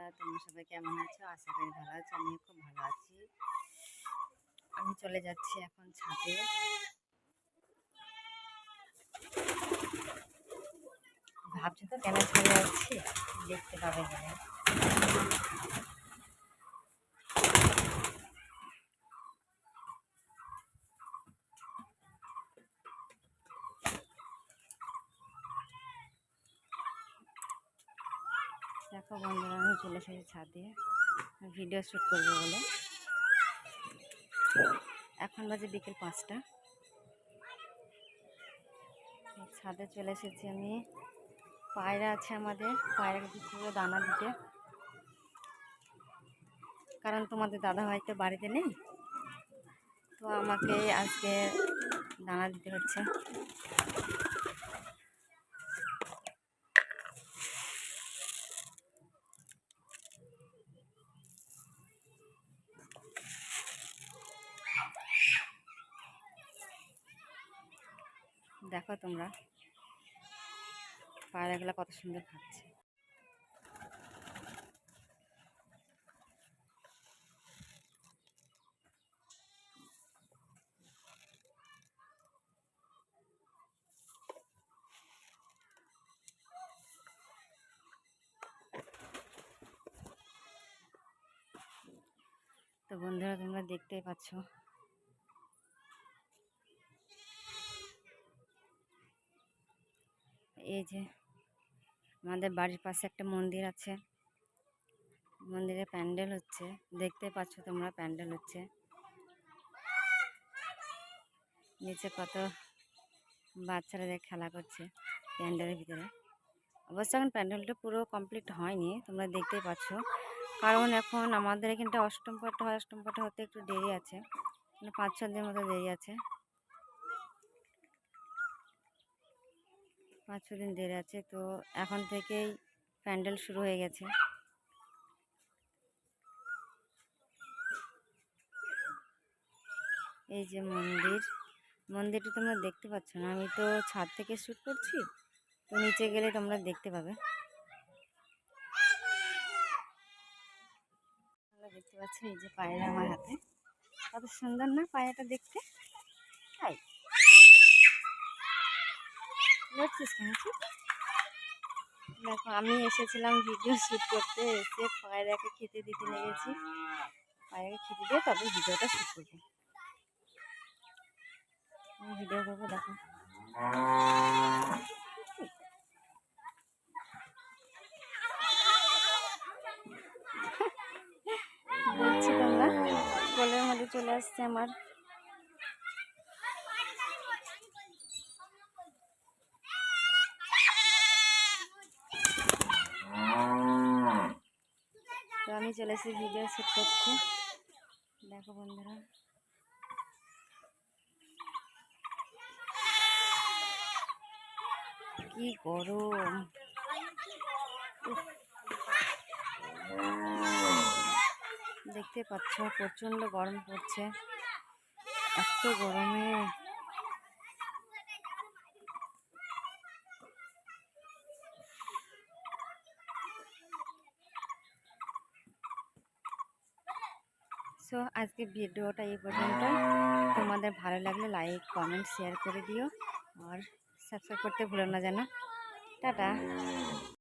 বন্ধুরা, তোমরা সবাই কেমন আছো? আশা করি ভালো আছো আমি খুব ভালো আছি। আমি চলে যাচ্ছি এখন ছাদে। ভাবছ তো কেন চলে যাচ্ছি, দেখতে পাবে গেলে দেখো বন্ধুরা আমি চলে এসেছি ছাদে। ভিডিও শ্যুট করব বলে। এখন বাজে বিকেল পাঁচটা। ছাদে চলে এসেছি আমি। পায়রা আছে আমাদের। পায়রাকে দিচ্ছি করে দানা দিতে। কারণ তোমাদের দাদা হয়তো বাড়িতে নেই। তো আমাকে আজকে দানা দিতে হচ্ছে। দেখো তোমরা। পায়রাগুলো কত সুন্দর খাচ্ছে। তো বন্ধুরা তোমরা দেখতেই পাচ্ছ এই যে আমাদের বাড়ির পাশে একটা মন্দির আছে। মন্দিরে প্যান্ডেল হচ্ছে। দেখতে পাচ্ছ তোমরা প্যান্ডেল হচ্ছে। নিচে কত বাচ্চারা খেলা করছে প্যান্ডেলের ভিতরে। অবশ্য এখন প্যান্ডেলটা পুরো কমপ্লিট হয়নি, তোমরা দেখতেই পাচ্ছ। কারণ এখন আমাদের এখানটা অষ্টম পাঠা হয়, অষ্টম পাঠা হতে একটু দেরি আছে। মানে পাঁচ ছ দিনের মতো দেরি আছে। পাঁচ ছ দিন দেরি আছে, তো এখন থেকেই প্যান্ডেল শুরু হয়ে গেছে। এই যে মন্দির, মন্দিরটা তোমরা দেখতে পাচ্ছ না? আমি তো ছাদ থেকে শ্যুট করছি, তো নিচে গেলে তোমরা দেখতে পাবে। দেখতে পাচ্ছ এই যে পায়রা আমার হাতে। কত সুন্দর না পায়রাটা দেখতে? তাই। লড়ছিস কেন দেখো, আমি এসেছিলাম ভিডিও শ্যুট করতে, এসে পায়রাকে খেতে দিতে লেগেছি। পায়রাকে খেতে দিয়ে তবে ভিডিওটা শ্যুট করব। ভিডিও করব, দেখো। তোমরা কোলের মধ্যে চলে আসছে আমার তো আমি চলে এসেছি ভিডিও শ্যুট করতে। দেখো বন্ধুরা। কি গরম। দেখতে পাচ্ছ, প্রচণ্ড গরম পড়ছে। এত গরমে। সো আজকে ভিডিওটা এই পর্যন্ত তোমাদের ভালো লাগলে লাইক কমেন্ট শেয়ার করে দিও। আর সাবস্ক্রাইব করতে ভুলো না যেন। টাটা।